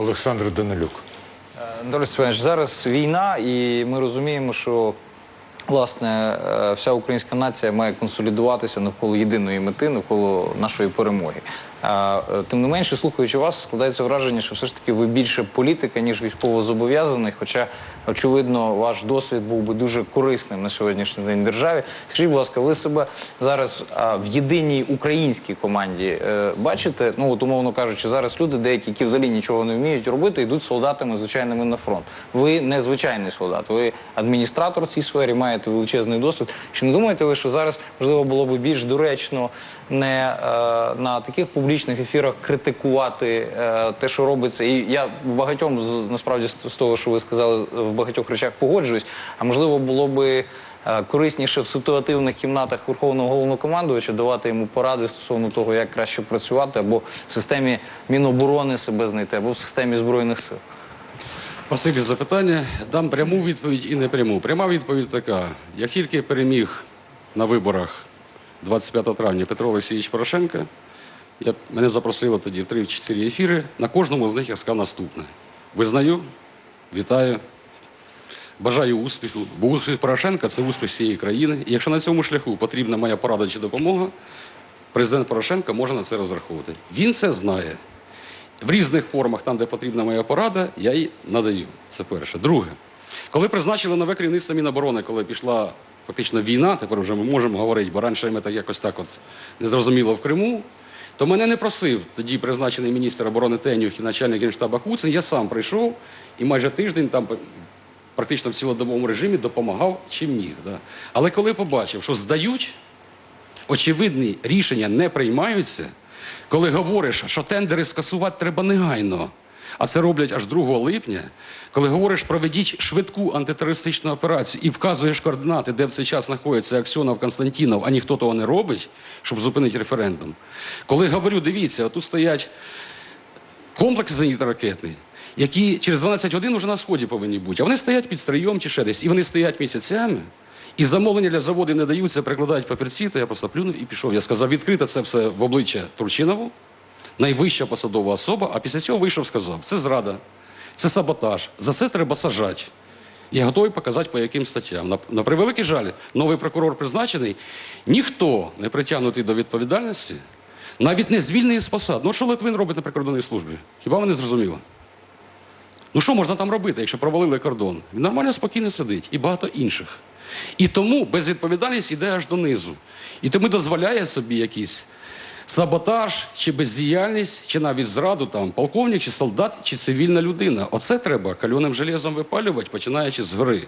Олександр Данилюк. Анатолій Степанович, зараз війна, і ми розуміємо, що власне е, вся українська нація має консолідуватися навколо єдиної мети, навколо нашої перемоги. Е, Тим не менше, слухаючи вас, складається враження, що все ж таки ви більше політика, ніж військовозобов'язаний. Хоча, очевидно, ваш досвід був би дуже корисним на сьогоднішній день державі. Скажіть, будь ласка, ви себе зараз в єдиній українській команді е, бачите? Ну от умовно кажучи, зараз люди, деякі, які взагалі нічого не вміють робити, йдуть солдатами звичайними на фронт. Ви не звичайний солдат, ви адміністратор цій сфері, маєте величезний досвід. Чи не думаєте ви, що зараз можливо було б більш доречно не е, на таких публічних ефірах критикувати е, те, що робиться? І я багатьом насправді з того, що ви сказали, в багатьох речах погоджуюсь. А можливо, було би е, корисніше в ситуативних кімнатах Верховного головнокомандувача давати йому поради стосовно того, як краще працювати, або в системі Міноборони себе знайти, або в системі збройних сил. Спасибі за питання. Дам пряму відповідь і непряму. Пряма відповідь така: як тільки переміг на виборах 25 травня Петро Олексійович Порошенко, я, мене запросили тоді в 3-4 ефіри. На кожному з них я сказав наступне: визнаю, вітаю, бажаю успіху. Бо успіх Порошенка це успіх всієї країни. І якщо на цьому шляху потрібна моя порада чи допомога, президент Порошенко може на це розраховувати. Він це знає. В різних формах, там, де потрібна моя порада, я її надаю. Це перше. Друге, коли призначили нове керівництво Міноборони, коли пішла фактично війна, тепер вже ми можемо говорити, бо раніше ми так якось так от незрозуміло в Криму, то мене не просив тоді призначений міністр оборони Тенюх і начальник генштаба Куцин. Я сам прийшов і майже тиждень там практично в цілодобовому режимі допомагав чим міг. Да. Але коли побачив, що здають, очевидні рішення не приймаються, коли говориш, що тендери скасувати треба негайно, а це роблять аж 2 липня, коли говориш, проведіть швидку антитерористичну операцію і вказуєш координати, де в цей час знаходиться Аксьонов, Константінов, а ніхто того не робить, щоб зупинити референдум. Коли говорю, дивіться, тут стоять комплекси зенітно-ракетний, які через 12 годин вже на сході повинні бути. А вони стоять під стрийом чи ще десь. І вони стоять місяцями. І замовлення для заводів не даються, прикладають папірці, то я просто плюнув і пішов. Я сказав, відкрито це все в обличчя Турчинову, найвища посадова особа, а після цього вийшов сказав, це зрада, це саботаж, за це треба сажати. Я готовий показати, по яким статтям. На, на превеликий жаль, новий прокурор призначений, ніхто не притягнутий до відповідальності, навіть не звільнений з посад. Ну, що Литвин робить на прикордонній службі? Хіба ви не зрозуміли? Ну що можна там робити, якщо провалили кордон? Він нормально спокійно сидить і багато інших. І тому безвідповідальність йде аж донизу. І тому дозволяє собі якийсь саботаж чи бездіяльність, чи навіть зраду там полковник, чи солдат, чи цивільна людина. Оце треба кальоним железом випалювати, починаючи з гори.